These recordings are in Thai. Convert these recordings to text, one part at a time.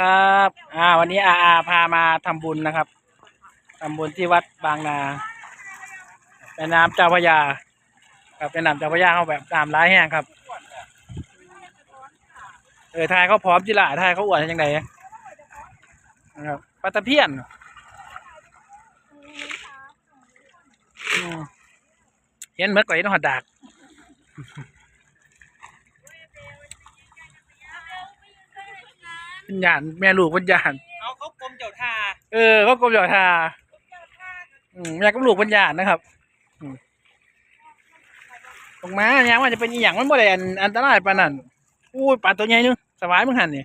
ครับ อ่า วันนี้อาอาพามาทำบุญนะครับทำบุญที่วัดบางนาแม่น้ำเจ้าพระยา ครับเป็นน้ำเจ้าพระยาเขาแบบน้ำร้ายแห้งครับ เออทายเขาพร้อมจิละทายเขาอวดยังไงนะครับปลาตะเพียนเห็นเหมือนก่อยนหอดดาก วิญญาณแม่ลูกวิญญาณเอาเขากรมเจ้าท่าเออก็กรมเจ้าทาอืมแม่กับลูกวิญญาณนะครับอืมตรงมาเนี่ยมันจะเป็นอีหยังมันบ่ได้อันอันตรายปานนั้นอู้ยปลาตัวใหญ่นึงสบายมึงหันนี่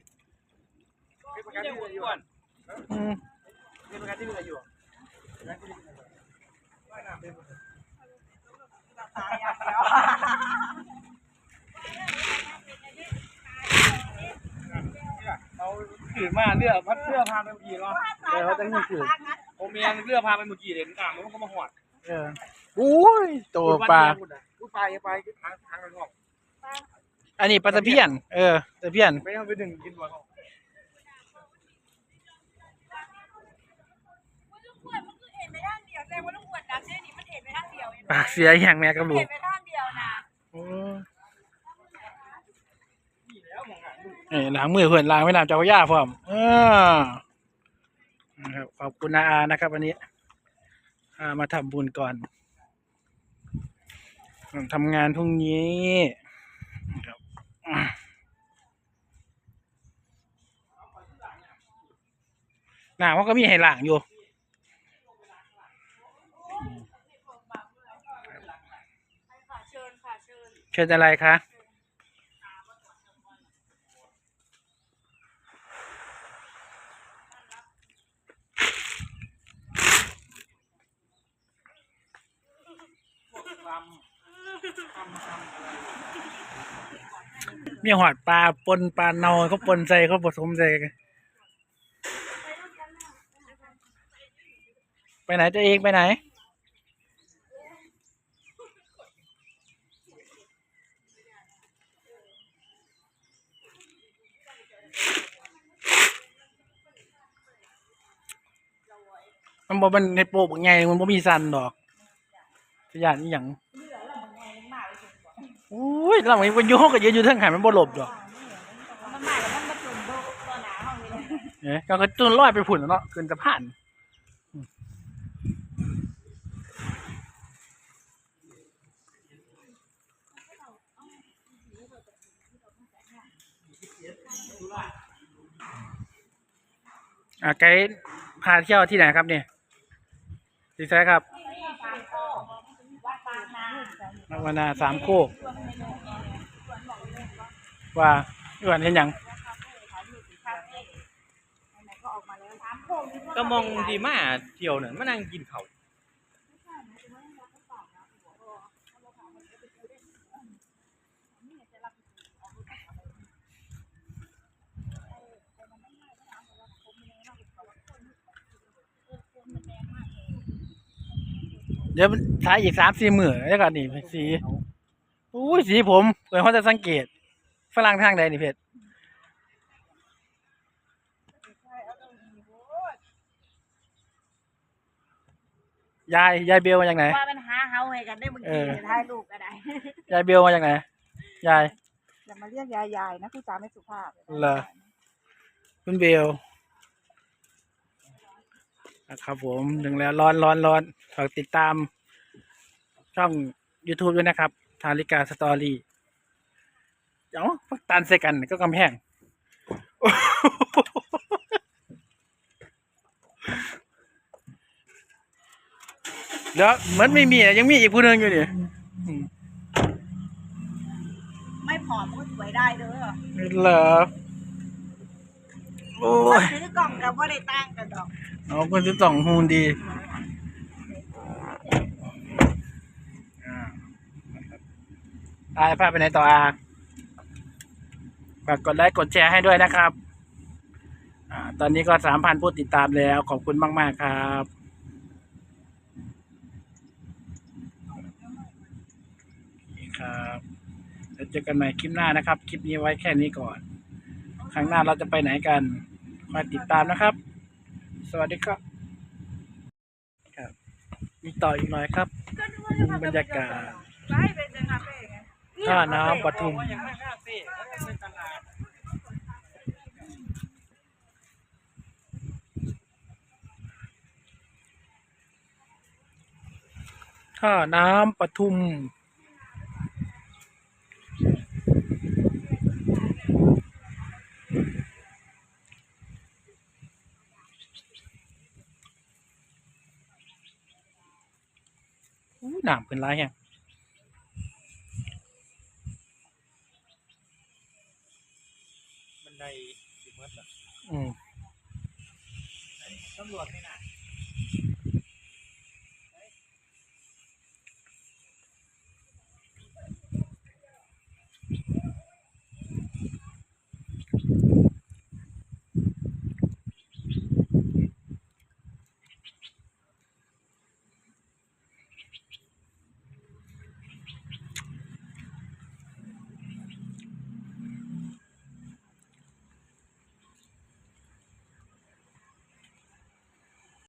เป็นประกันที่เหลืออยู่อะอืม เป็นประกันที่เหลืออยู่เขา ถือมาเรือพัดเรือพาไปเมื่อกี้เนาะเออเขาจะเงินคืนผมเมียเรือพาไปเมื่อกี้เด่นกลางมันก็มาหอดเอออุ้ยตัวปลาพูดไปไปทางทางกันหอกอันนี้ปลาตะเพียน เออตะเพียนไม่ต้องไปดึงกินบ่เขาลูกขวดมันคือเห็นไปด้านเดียวแต่ว่าลูกขวดดำเนี่ยนี่มันเห็นไปด้านเดียวเห็นปากเสียอย่างแม่กับลูเห็ก นไปด้านเดียวนะ โอ้ นี่ล้างมือเพื่อนล้างไม่น้ำเจ้าพระยาพร้อมเออนะครับขอบคุณนาอานะครับ วันนี้อามาทำบุญก่อนทำงานพรุ่งนี้นะครับหน้ามันก็มีให้ล้างอยู่ค่ะเชิญค่ะเชิญเชิญอะไรคะ มีหอดปลาปนปลาเนาเขาปนใส่เขาผสมใส่กันไปไหนตัวเองไปไหน มันบ่มันในโปกไงมันบ่มีสันดอกสยานอีหยัง อุ้ยเราไม่ไปโยกกันเยอะอยู่ทั้งหันมันบ่หลบดอกมันมาแล้วมันมาจุ่มโบตัวหนาห้องนี้เลยเนี่ยก็กระตุ้นลอยไปผุ่นแล้วเนาะขึ้นสะพานอ่าไกด์พาเที่ยวที่ไหนครับเนี่ยที่แท้ครับ วัดปางนา น วนาสามโคกว่าอีวันเห็นหยังก็มาแล้วถามโคงนี่ก็มองดีมาเที่ยวเนี่ยมานั่งกินเขาว เดี๋ยวถ่ายอีกสามสี่หมื่นแล้วก็นี่สีอุ้ยสีผมเปิดเขาจะสังเกต ฝรั่งทางใดนี่เพชรยายยายเบลมาจากไหนว่ามันหาเฮาให้กันได้บางทีถ่ายรูปก็ได้ยายเบลมาจากไหนยายอย่ามาเรียกยายยายนะผู้จาไม่สุภาพเหรอคุณเบล นะครับผมถึงแล้วร้อนร้อนร้อนฝากติดตาม ช่อง YouTube ด้วยนะครับ ทาริกาสตอรี่เดี๋ยวพักตันใส่กันก็กำแพงเดี๋ยวเหมือนไม่มีอะยังมีอีกผู้หนึ่งอยู่นี่อืมไม่ผอมก็สวยได้เด้อเหรอ โอ้ยซื้อกล่องกับว่าได้ตั้งกันดอกเอาคนที่สองฮูนดีอาพาไปไหนต่ออาฝากกดไลค์กดแชร์ให้ด้วยนะครับอ่าตอนนี้ก็สามพันผู้ติดตามแล้ว ขอบคุณมาก ๆ ครับโอเคครับแล้วเจอกันใหม่คลิปหน้านะครับ คลิปนี้ไว้แค่นี้ก่อน ครั้งหน้าเราจะไปไหนกัน มาติดตามนะครับ สวัสดีครับครับ มีต่ออีกหน่อยครับก็นึกว่าจะพาไปบรรยากาศไปเป็นจะคาเฟ่ไงท่าน้ำปทุมว่ายังไม่คาเฟ่เขายังเป็นตลาดท่าน้ำปทุม หนามเป็นไรแฮะบันไดสิบเมตรอืมตำรวจนี่นะ